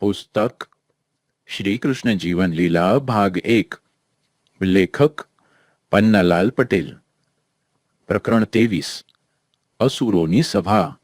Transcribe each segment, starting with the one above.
પુસ્તક શ્રી કૃષ્ણ જીવન લીલા ભાગ એક, લેખક પન્નાલાલ પટેલ. પ્રકરણ ત્રેવીસ, અસુરોની સભા.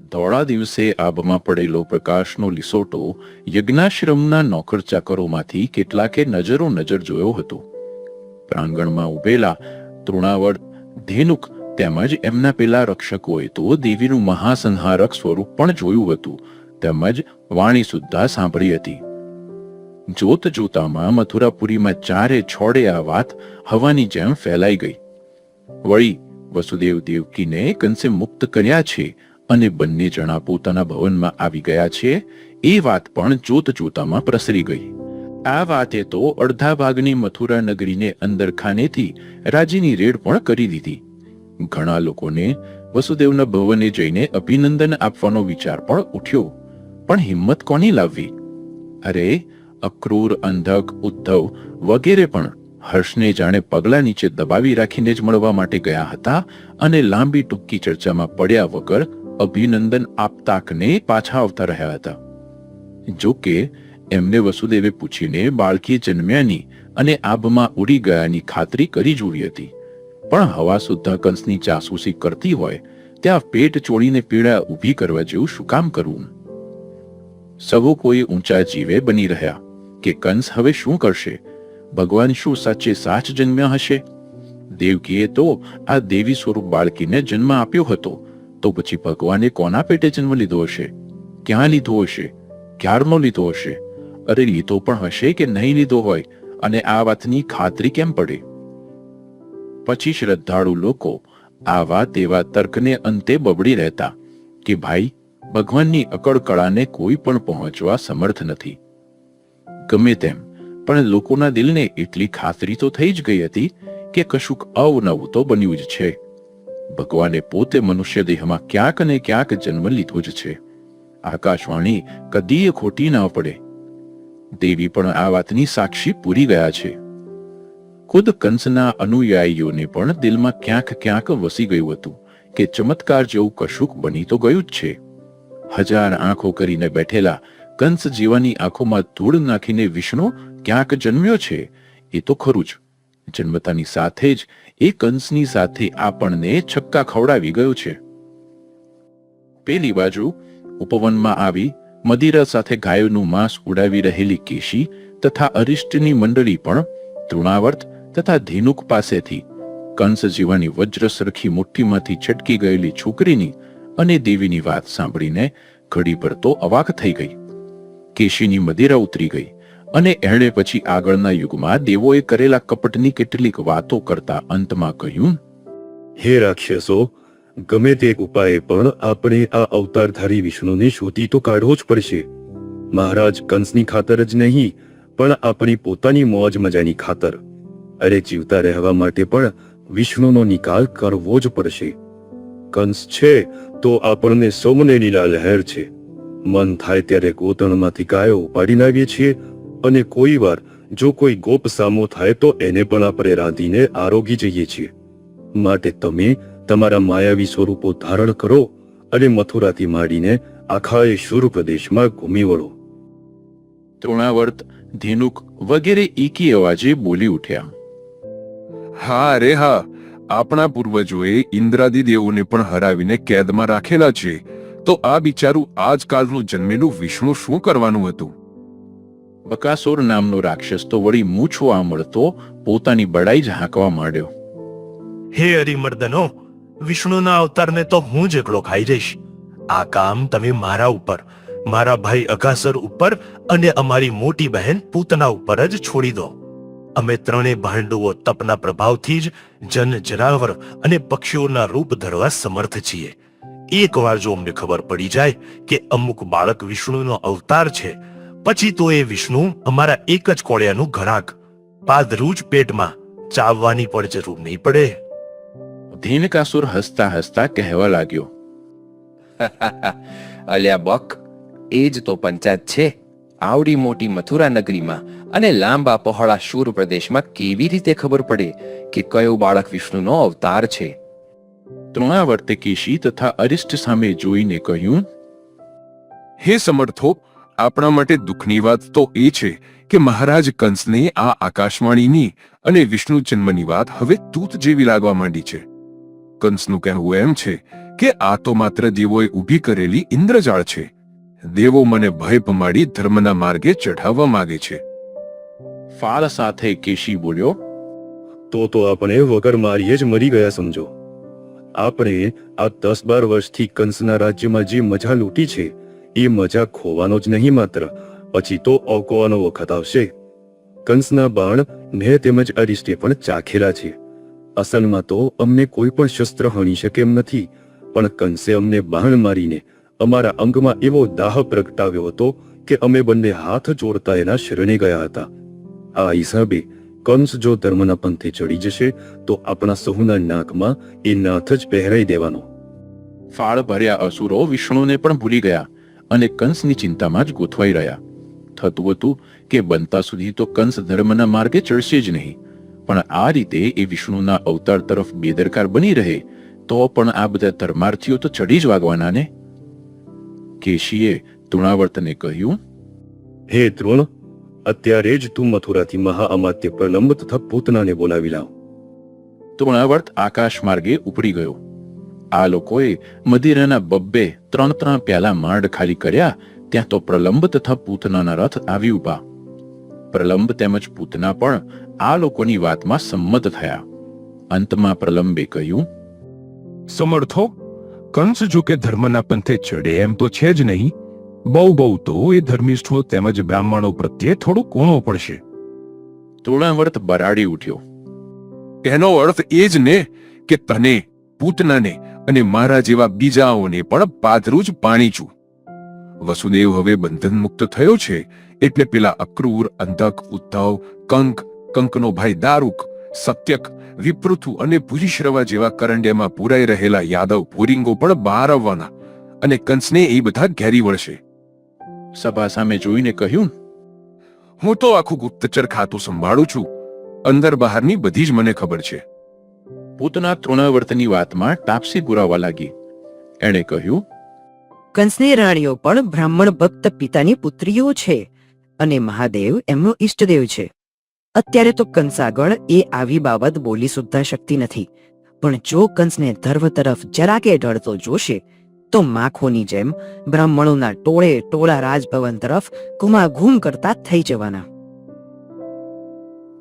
ધોળા દિવસે આબમાં પડેલો પ્રકાશનો લીસોટો યજ્ઞાશ્રમના નોકર ચાકરોમાંથી કેટલાકે નજરો નજર જોયો હતો. પ્રાંગણમાં ઉભેલા તૃણાવળ ધેનુક તેમજ એમના પેલા રક્ષકોએ તો દેવીનું મહાસંહારક સ્વરૂપ પણ જોયું હતું. તેમજ વાણી સુદ્ધા સાંભળી હતી. જોત જોતામાં મથુરાપુરીમાં ચારે છોડે આ વાત હવાની જેમ ફેલાઈ ગઈ. વળી વસુદેવ દેવકીને કંસે મુક્ત કર્યા છે અને બંને જણા પોતાના ભવનમાં આવી ગયા છે, એ વાત પણ જોત જોતામાં પ્રસરી ગઈ. આ વાતે તો અડધા ભાગની મથુરા નગરીને અંદર ખાનેથી રાજીની રેડ પણ કરી દીધી. ઘણા લોકોને વસુદેવના ભવને જઈને અભિનંદન આપવાનો વિચાર પણ ઉઠ્યો. પણ હિંમત કોની લાવવી? અરે, અક્રૂર, અંધક, ઉદ્ધવ વગેરે પણ હર્ષને જાણે પગલા નીચે દબાવી રાખીને જ મળવા માટે ગયા હતા અને લાંબી ટૂંકી ચર્ચામાં પડ્યા વગર અભિનંદન આપતાકને પાછા આવતા રહ્યા હતા. જો કે, એમને વસુદેવે પૂછીને બાળકી જન્મ્યાની અને આભમાં ઉડી ગયાની ખાતરી કરી જોવી હતી. પણ હવા સુદ્ધા કંસની જાસૂસી કરતી હોય, ત્યાં પેટ ચોળીને પીડા ઊભી કરવા જેવું શું કામ કરવું? સૌ કોઈ ઊંચા જીવે બની રહ્યા કે કંસ હવે શું કરશે? ભગવાન શું સાચે સાચ જન્મ્યા હશે? દેવકીએ તો આ દેવી સ્વરૂપ બાળકીને જન્મ આપ્યો હતો, તો પછી ભગવાને કોના પેટે જન્મ લીધો હશે? ક્યાં લીધો હશે? ક્યારનો લીધો હશે? અરે, લીધો પણ હશે કે નહીં લીધો હોય? અને આ વાતની ખાતરી કેમ પડે? પછી શ્રદ્ધાળુ લોકો આવા તેવા તર્કને અંતે બબડી રહેતા કે ભાઈ, ભગવાનની અકળ કળાને કોઈ પણ પહોંચવા સમર્થ નથી. ગમે તેમ, પણ લોકોના દિલને એટલી ખાતરી તો થઈ જ ગઈ હતી કે કશુંક અવનવું તો બન્યું જ છે. ભગવાને પોતે મનુષ્ય દેહમાં ક્યાંક ને ક્યાંક જન્મ લીધો જ છે. આકાશવાણી કદીય ખોટી ના પડે. દેવી પણ આ વાતની સાક્ષી પૂરી ગયા છે. ખુદ કંસના અનુયાયીઓને પણ દિલમાં ક્યાંક ક્યાંક વસી ગયું હતું કે ચમત્કાર જેવું કશુંક બની તો ગયું જ છે. હજાર આંખો કરીને બેઠેલા કંસ જીવાની આંખોમાં ધૂળ નાખીને વિષ્ણુ ક્યાંક જન્મ્યો છે, એ તો ખરું જ. જન્મતાની સાથે જ એ કંસની સાથે આપણને છક્કા ખવડાવી ગયો છે. પેલી બાજુ ઉપવનમાં આવી મદિરા સાથે ગાયોનું માંસ ઉડાવી રહેલી કેશી તથા અરિષ્ટની મંડળી પણ તૃણાવર્ત તથા ધેનુક પાસેથી કંસ જીવાની વજ્ર સરખી મુઠ્ઠીમાંથી છટકી ગયેલી છોકરીની અને દેવીની વાત સાંભળીને ઘડી પર તો અવાક થઈ ગઈ. કેશીની મદિરા ઉતરી ગઈ અને એણે પછી આગળના યુગમાં દેવોએ કરેલા કપટની કેટલીક વાતો કરતા અંતમાં કહ્યું, હે રાક્ષસો, ગમે તે ઉપાયે પણ આપણે આ અવતારધારી વિષ્ણુને શોધી તો કાઢવો જ પડશે. મહારાજ કંસની ખાતર જ નહીં, પણ આપણી પોતાની મોજ મજાની ખાતર. અરે જીવતા રહેવા માટે પણ વિષ્ણુનો નિકાલ કરવો જ પડશે. કંસ છે તો આપણને સૌને લીલા લહેર છે. મન થાય ત્યારે ગોતણમાંથી ગાયો ઉપાડી લાવીએ છીએ અને કોઈ વાર જો કોઈ ગોપ સામો થાય તો એને પણ આપણે રાંધીને આરોગી જઈએ છીએ. માટે તમે તમારા માયાવી સ્વરૂપો ધારણ કરો અને મથુરાથી માંડીને આખા એ શુર પ્રદેશમાં ઘૂમી વળો. તૃણાવર્ત, ધેનુક વગેરે એકી અવાજે બોલી ઉઠ્યા. હા રે હા. આપણા પૂર્વજોએ ઇન્દ્રાદી દેવોને પણ હરાવીને કેદમાં રાખેલા છે. તો આ બિચારું આજકાલનું જન્મેલું વિષ્ણુ શું કરવાનું હતું? બકાસુર નામનો રાક્ષસ તો વળી મૂછો મળતો પોતાની બડાઈ જ હાંકવા માંડ્યો. હે હરિમર્દનો, વિષ્ણુના અવતારને તો હું જ એકલો ખાઈ જઈશ. આ કામ તમે મારા ઉપર, મારા ભાઈ અગાસર ઉપર અને અમારી મોટી બહેન પૂતના ઉપર જ છોડી દો. અમે ત્રણેય ભાંડુઓ તપના પ્રભાવથી જ જન જરાવર અને પક્ષીઓના રૂપ ધરવા સમર્થ છીએ. એકવાર જો અમને ખબર પડી જાય કે અમુક બાળક વિષ્ણુનો અવતાર છે, પછી તો એ વિષ્ણુ અમારા એક જ કોળિયાનું ઘરાક, પાદરૂજ પેટમાં ચાવવાની પણ જરૂર નહીં પડે. ધીનકાસુર હસતા હસતા કહેવા લાગ્યો અલ્યા બક, એ જ તો પંચાયત છે. આવડી મોટી મથુરા નગરીમાં અને લાંબા પહોળા શૂર પ્રદેશમાં કેવી રીતે ખબર પડે કે કયો બાળક વિષ્ણુનો અવતાર છે? તૃણાવર્તે કેશી તથા અરિષ્ટ સામે જોઈને કહ્યું, હે સમર્થો, આપણા માટે દુઃખની વાત તો એ છે કે મહારાજ કંસને આ આકાશવાણીની અને વિષ્ણુ જન્મની વાત હવે તૂત જેવી લાગવા માંડી છે. કંસનું કહેવું એમ છે કે આ તો માત્ર દેવોએ ઊભી કરેલી ઇન્દ્રજાળ છે. દેવો મને ભય પમાડી ધર્મના માર્ગે ચઢાવવા માંગે છે. ફાળ સાથે કેશી બોલ્યો, તો તો આપણે વગર મારીએ જ મરી ગયા સમજો. આપણે આ દસ બાર વર્ષથી કંસના રાજ્યમાં જે મજા લૂંટી છે, એ મજા ખોવાનો જ નહીં માત્ર, પછી તો અવકોવાનો વખત આવશે. કંસના બાણ મેં તેમજ અરિષ્ટે પણ ચાખેલા છે. અસલમાં તો અમને કોઈ પણ શસ્ત્ર હણી શકે એમ નથી, પણ કંસે અમને બાણ મારીને અમારા અંગમાં એવો દાહ પ્રગટાવ્યો હતો કે અમે બંને હાથ જોડતા એના શરણે ગયા હતા. આ હિસાબે કંસ જો ધર્મના પંથે ચડી જશે, તો આપણા સહુના નાકમાં એ નાથ જ પહેરાઈ દેવાનો. ફાળ ભર્યા અસુરો વિષ્ણુને પણ ભૂલી ગયા અને કંસની ચિંતામાં જ ગોથવાઈ રહ્યા. થતું હતું કે બનતા સુધી તો કંસ ધર્મના માર્ગે ચડશે જ નહીં. પણ આ રીતે એ વિષ્ણુના અવતાર તરફ બેદરકાર બની રહે, તો પણ આ બધા ધર્માર્થીઓ તો ચડી જ વાગવાના ને? કેશીએ તૃણાવર્તને કહ્યું હે દ્રોણ અત્યારે જ તું મથુરાથી મહાઅમાત્ય પ્રલંબ તથા પૂતનાને બોલાવી લાવ. તૃણાવર્ત આકાશ માર્ગે ઉપડી ગયો. આ લોકોએ મદિરાના બબ્બે ત્રણ ત્રણ પ્યાલા માંડ ખાલી કર્યા ત્યાં તો પ્રલંબ તથા પૂતનાના રથ આવી ઊભા પ્રલંબ તેમજ પૂતના પણ આ લોકોની વાતમાં સંમત થયા. અંતમાં પ્રલંબે કહ્યું સમર્થો કંસ જો કે ધર્મના પંથે ચડે એમ તો છે જ નહીં. બહુ બહુ તો એ ધર્મિષ્ઠો તેમજ બ્રાહ્મણો પ્રત્યે થોડો કોણો પડશે. તૃણાવર્ત બરાડી ઉઠ્યો. એનો અર્થ એ જ ને કે તને, પૂતનાને અને મારા જેવા બીજાઓને પણ પાથરું જ પાણી છું. વસુદેવ હવે બંધન મુક્ત થયો છે એટલે પેલા અક્રૂર, અંધક, ઉદ્ધવ કંક કંકનો ભાઈ દારૂક સત્યક વિપૃથુ અને પુરીશ્રવા જેવા કરંડ્યમાં પુરાઈ રહેલા યાદવ ભૂરિંગો પણ બહાર આવવાના અને કંસને એ બધા ઘેરી વળશે. સભા સામે જોઈને કહ્યું હું તો આખું ગુપ્તચર ખાતું સંભાળું છું. અંદર બહારની બધી જ મને ખબર છે. પૂતના તૃણાવર્તની વાતમાં તાપસી પુરાવા લાગી. એણે કહ્યું કંસની રાણીઓ પણ બ્રાહ્મણ ભક્ત પિતાની પુત્રીઓ છે અને મહાદેવ એમનો ઈષ્ટદેવ છે. અત્યારે તો કંસ આગળ એ આવી બાબત બોલી સુદ્ધા શકતી નથી. પણ જો કંસને ધર્મ તરફ જરાકે ઢળતો જોશે તો માખોની જેમ બ્રાહ્મણોના ટોળે ટોળા રાજભવન તરફ ઘુમાઘૂમ કરતા થઈ જવાના.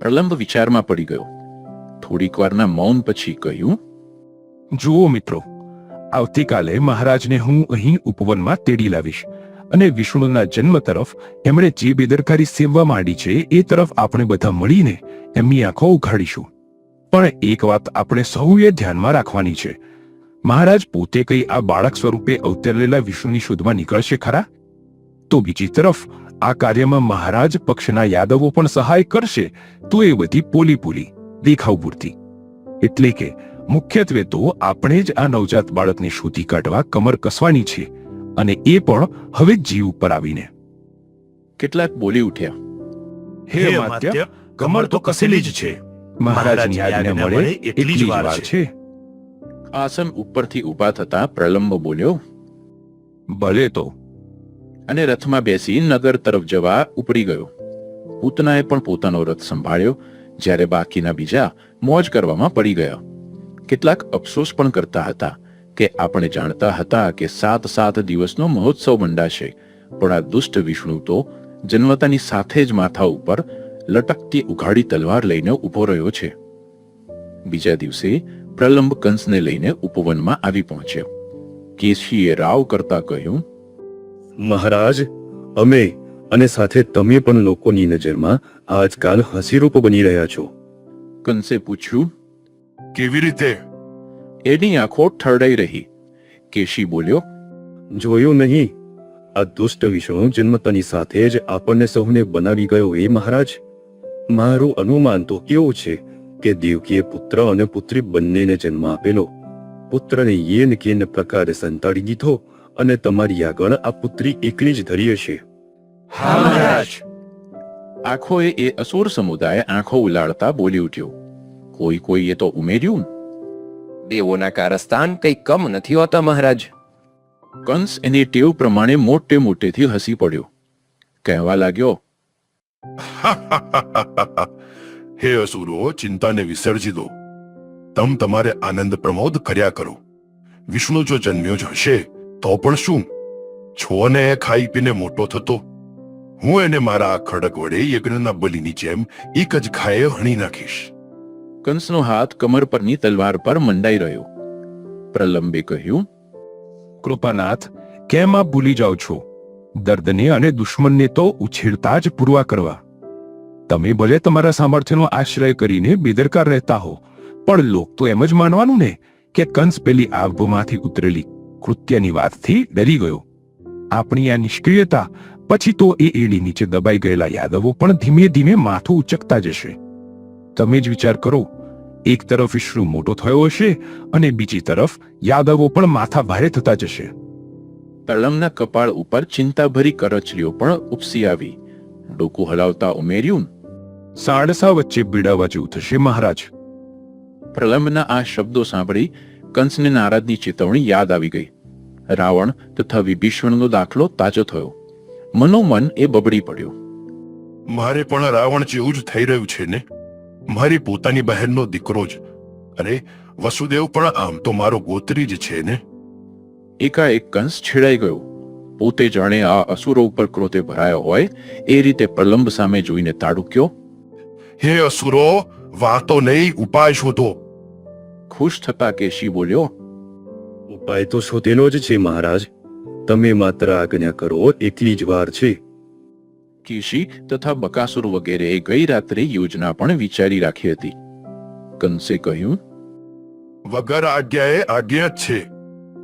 પ્રલંબ વિચારમાં પડી ગયો. થોડીક વારના મૌન પછી કહ્યું જુઓ મિત્રો આવતીકાલે મહારાજને હું અહીં ઉપવનમાં તેડી લાવીશ. અને વિષ્ણુના જન્મ તરફ એમણે જે બેદરકારી સેવવા માંડી છે એ તરફ આપણે બધા મળીને એમની આંખો ઉઘાડીશું. પણ એક વાત આપણે સૌએ ધ્યાનમાં રાખવાની છે. મહારાજ, પોતે કઈ આ બાળક સ્વરૂપે અવતરેલા વિષ્ણુની શોધમાં નીકળશે ખરા? તો બીજી તરફ, આ કાર્યમાં મહારાજ પક્ષના યાદવો પણ સહાય કરશે, તો એ બધી પોલી પોલી દેખાવ પૂરતી. એટલે કે, મુખ્યત્વે તો આપણે જ આ નવજાત બાળકને શોધી કાઢવા કમર કસવાની છે. અને એ પણ હવે જીવ ઉપર આવીને. કેટલાક બોલી ઉઠ્યા. હે અમાત્ય કમર તો કસેલી જ છે. મહારાજની આજ્ઞા મળે એટલી જ વાર છે. આસન ઉપરથી ઊભા થતા પ્રલંબ બોલ્યો ભલે તો. અને રથમાં બેસી નગર તરફ જવા ઉપડી ગયો. પૂતનાએ પણ પોતાનો રથ સંભાળ્યો જ્યારે બાકીના બીજા મોજ કરવામાં પડી ગયા. કેટલાક અફસોસ પણ કરતા હતા. કે આપણે જાણતા હતા કે સાત સાત દિવસનો મહોત્સવ મંડાશે પણ આ દુષ્ટ વિષ્ણુ તો જન્મતાની સાથે જ માથા ઉપર લટકતી ઉઘાડી તલવાર લઈને ઊભો રહ્યો છે. બીજા દિવસે પ્રલંબ કંસને લઈને ઉપવનમાં આવી પહોંચ્યો. કેશીએ રાવ કરતા કહ્યું મહારાજ અમે અને સાથે તમે પણ લોકોની નજરમાં આજકાલ હસીરૂપ બની રહ્યા છો. કંસે પૂછ્યું કેવી રીતે એની આંખો ઠરડાઈ રહી. કેશી બોલ્યો જોયું નહીં. આ દુષ્ટ વિષ્ણુ જન્મતાની સાથે જ આપણને સૌને બનાવી ગયો એ મહારાજ? મારું અનુમાન તો કેવું છે કે દેવકીએ પુત્ર અને પુત્રી બંનેને જન્મ આપેલો. પુત્રને યેન કેન પ્રકારે સંતાડી દીધો અને તમારી આગળ આ પુત્રી એકલી જ ધરી હશે. હા મહારાજ. આંખોએ એ અસુર સમુદાય આંખો ઉલાળતા બોલી ઉઠ્યો. કોઈ કોઈએ તો ઉમેર્યું? દેવોના કારસ્તાન કઈ કમ નથી હોતા મહારાજ. કંસ એની ટેવ પ્રમાણે મોટે મોટેથી હસી પડ્યો. કહેવા લાગ્યો હે અસુરો ચિંતાને વિસર્જી દો. તમ તમારે આનંદ પ્રમોદ કર્યા કરો. વિષ્ણુ જો જન્મ્યો જ હશે તો પણ શું? છો ને એ ખાઈ પીને મોટો થતો. હું એને મારા આ ખડક વડે યજ્ઞના બલિની જેમ એક જ ખાયે હણી નાખીશ. કંસનો હાથ કમર પરની તલવાર પર મંડાઈ રહ્યો. પ્રલંબે કહ્યું, કૃપાનાથ, કેમ આપ ભૂલી જાઓ છો? દર્દને અને દુશ્મનને તો ઉછેરતા જ પૂરવા કરવા. તમે ભલે તમારા સામર્થ્યનો આશ્રય કરીને બેદરકાર રહેતા હો, પણ લોક તો એમ જ માનવાનું ને કે કંસ પેલી આભમાંથી ઉતરેલી કૃત્યની વાતથી ડરી ગયો. આપણી આ નિષ્ક્રિયતા પછી તો એ એડી નીચે દબાઈ ગયેલા યાદવો પણ ધીમે ધીમે માથું ઉચકતા જશે. તમે જ વિચાર કરો. એક તરફ વિષ્ણુ મોટો થયો હશે અને બીજી તરફ યાદવો પણ માથા ભારે થતા જશે. પ્રલંબના કપાળ ઉપર ચિંતાભરી કરચલીઓ પણ ઉપસી આવી. ડોકું હલાવતા ઉમેર્યું સાડસા વચ્ચે બીડાવા જેવું થશે મહારાજ. પ્રલંબના આ શબ્દો સાંભળી કંસને નારાજની ચેતવણી યાદ આવી ગઈ. રાવણ તથા વિભીષણનો દાખલો તાજો થયો. મનોમન એ બબડી પડ્યો. મારે પણ રાવણ જેવું જ થઈ રહ્યું છે ને? મારી પોતાની બહેનનો દીકરો જ. અરે વસુદેવ પણ આમ તો મારો ગોત્રી જ છે ને? એકાએક કંસ છેડાઈ ગયો. પોતે જાણે આ અસુરો ઉપર ક્રોધે ભરાયો હોય એ રીતે પ્રલંબ સામે જોઈને તાડુક્યો હે અસુરો વાતો નહીં ઉપાય શોધો. ખુશ થતા કેશી બોલ્યો ઉપાય તો શોધેલો જ છે મહારાજ. તમે માત્ર આજ્ઞા કરો એટલી જ વાર છે. કેશી તથા બકાસુર વગેરેએ ગઈ રાત્રે યોજના પણ વિચારી રાખી હતી. કંસે કહ્યું વગર આજ્ઞાએ આજ્ઞા જ છે.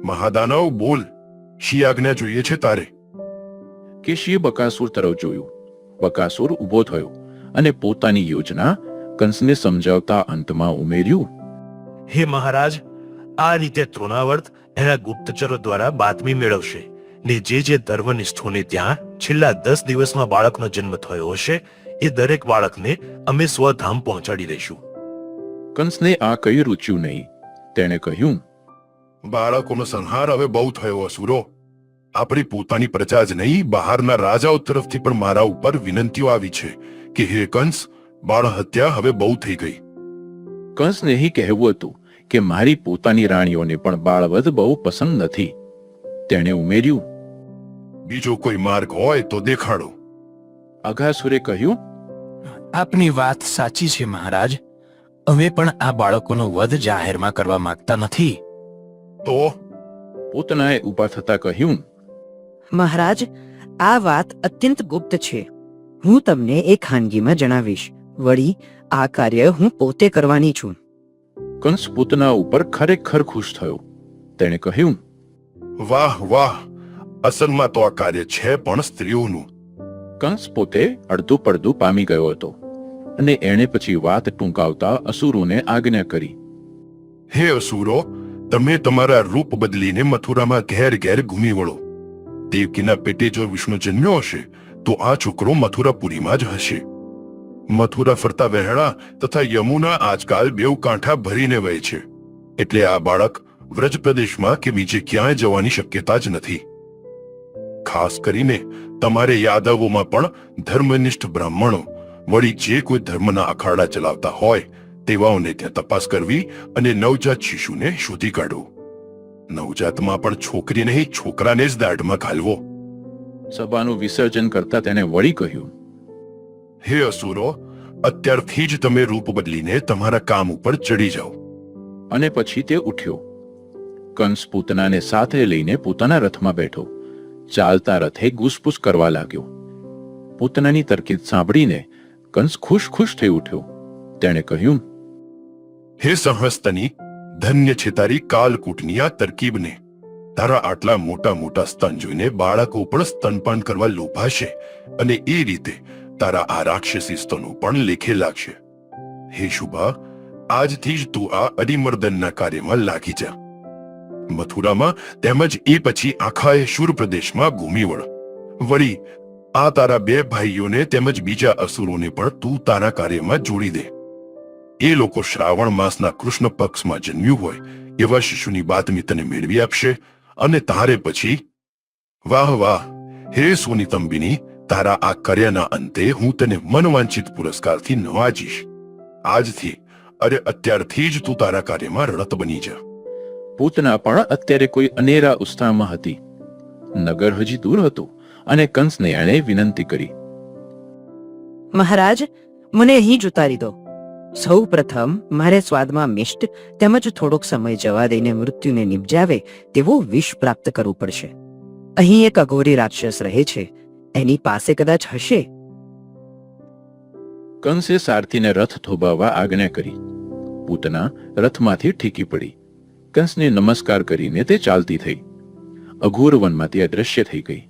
મહાદાનવ બોલ. શી આજ્ઞા જોઈએ છે તારે? કેશીએ બકાસુર તરફ જોયું. બકાસુર ઊભો થયો અને પોતાની યોજના કંસને સમજાવતા અંતમાં ઉમેર્યું હે મહારાજ આ રીતે તૃણાવર્ત એના ગુપ્તચરો દ્વારા બાતમી મેળવશે. ને જે જે ધર્મનિષ્ઠોને ત્યાં છેલ્લા દસ દિવસમાં બાળકનો જન્મ થયો હશે એ દરેક બાળકને અમે સ્વધામ પહોંચાડી દઈશું. કંસને આ કઈ રૂચ્યું નહીં. તેણે કહ્યું બાળકોનો સંહાર હવે બહુ થયો અસુરો. આપણી પોતાની પ્રજા જ નહીં બહારના રાજાઓ તરફથી પણ મારા ઉપર વિનંતીઓ આવી છે કે હે કંસ બાળ હત્યા હવે બહુ થઈ ગઈ. કંસને એ કહેવું હતું કે મારી પોતાની રાણીઓને પણ બાળવધ બહુ પસંદ નથી. તેણે ઉમેર્યું બીજો કોઈ માર્ગ હોય તો દેખાડો. અઘાસુરે કહ્યું આપની વાત સાચી છે મહારાજ. અમે પણ આ બાળકોનો વધ જાહેરમાં કરવા માંગતા નથી. તો? પોતનાએ ઊભા થતા કહ્યું મહારાજ આ વાત અત્યંત ગુપ્ત છે. હું તમને એ ખાનગીમાં જણાવીશ. વળી આ કાર્ય હું પોતે કરવાની છું. કંસ પૂતના ઉપર ખરેખર ખુશ થયો. તેણે કહ્યું વાહ વાહ. અસલમાં તો આ કાર્ય છે પણ સ્ત્રીઓનું. કંસ પોતે અડધું પડધું પામી ગયો હતો અને એણે પછી વાત ટૂંકાવતા અસુરોને આજ્ઞા કરી. હે અસુરો તમે તમારા રૂપ બદલીને મથુરામાં ઘેર ઘેર ઘૂમી વળો. દેવકીના પેટે જો વિષ્ણુ જન્મ્યો હશે તો આ છોકરો મથુરાપુરીમાં જ હશે. મથુરા ફરતા વહેણા તથા યમુના આજકાલ બેઉ કાંઠા ભરીને વહે છે. એટલે આ બાળક વ્રજ પ્રદેશમાં કે બીજે ક્યાંય જવાની શક્યતા જ નથી. ખાસ કરીને તમારે યાદવોમાં પણ ધર્મનિષ્ઠ બ્રાહ્મણો વળી જે કોઈ ધર્મના અખાડા ચલાવતા હોય તેવાઓને ત્યાં તપાસ કરવી અને નવજાત શિશુને શોધી કાઢો. નવજાતમાં પણ છોકરી નહીં છોકરાને જ દાઢમાં ઘાલવો. સભાનું વિસર્જન કરતા તેને વળી કહ્યું. હે અસુરો અત્યારથી જ તમે રૂપ બદલીને તમારા કામ ઉપર ચડી જાઓ. અને પછી તે ઉઠ્યો. કંસ પૂતનાને સાથે લઈને પોતાના રથમાં બેઠો. ચાલતા રથે ઘૂસપૂસ કરવા લાગ્યો. પૂતનાની તરકીદ સાંભળીને કંસ ખુશ ખુશ થઈ ઉઠ્યો. તેણે કહ્યું, હે સંહસ્તની ધન્ય છે તારી કાલકૂટની આ તરકીબને. તારા આટલા મોટા મોટા સ્તન જોઈને બાળકો પણ સ્તનપાન કરવા લોભાશે અને એ રીતે તારા આ રાક્ષસી સ્તનો પણ લેખે લાગશે. હે શુભા આજથી જ તું આ અરિમર્દનના કાર્યમાં લાગી જા. મથુરામાં તેમજ એ પછી આખા એ શુર પ્રદેશમાં ઘૂમી વળ વળી, આ તારા બે ભાઈઓને તેમજ બીજા અસુરોને પણ તું તારા કાર્યમાં જોડી દે. એ લોકો શ્રાવણ માસના કૃષ્ણ પક્ષમાં જન્મ્યું હોય એવા શિશુની બાતમી તને મેળવી આપશે અને તારે પછી વાહ વાહ, હે સોની તંબીની તારા આ કાર્યના અંતે હું તને મનવાંછિત પુરસ્કારથી નવાજીશ. આજથી, અરે અત્યારથી જ તું તારા કાર્યમાં રત બની જા. પૂતના પણ અત્યારે કોઈ અનેરા ઉત્સાહમાં હતી. નગર હજી દૂર હતું અને કંસને એણે વિનંતી કરી. મહારાજ મને અહીં જ ઉતારી દો. સૌ પ્રથમ મારે સ્વાદમાં મિષ્ટ તેમજ થોડોક સમય જવા દઈને મૃત્યુને નિપજાવે તેવો વિષ પ્રાપ્ત કરવું પડશે. અહીં એક અઘોરી રાક્ષસ રહે છે. એની પાસે કદાચ હશે? કંસે સારથીને રથ થોભાવવા આજ્ઞા કરી. પૂતના રથમાંથી ઠીકી પડી. કંસને નમસ્કાર કરીને તે ચાલતી થઈ. અઘોર વનમાંથી અદ્રશ્ય થઈ ગઈ.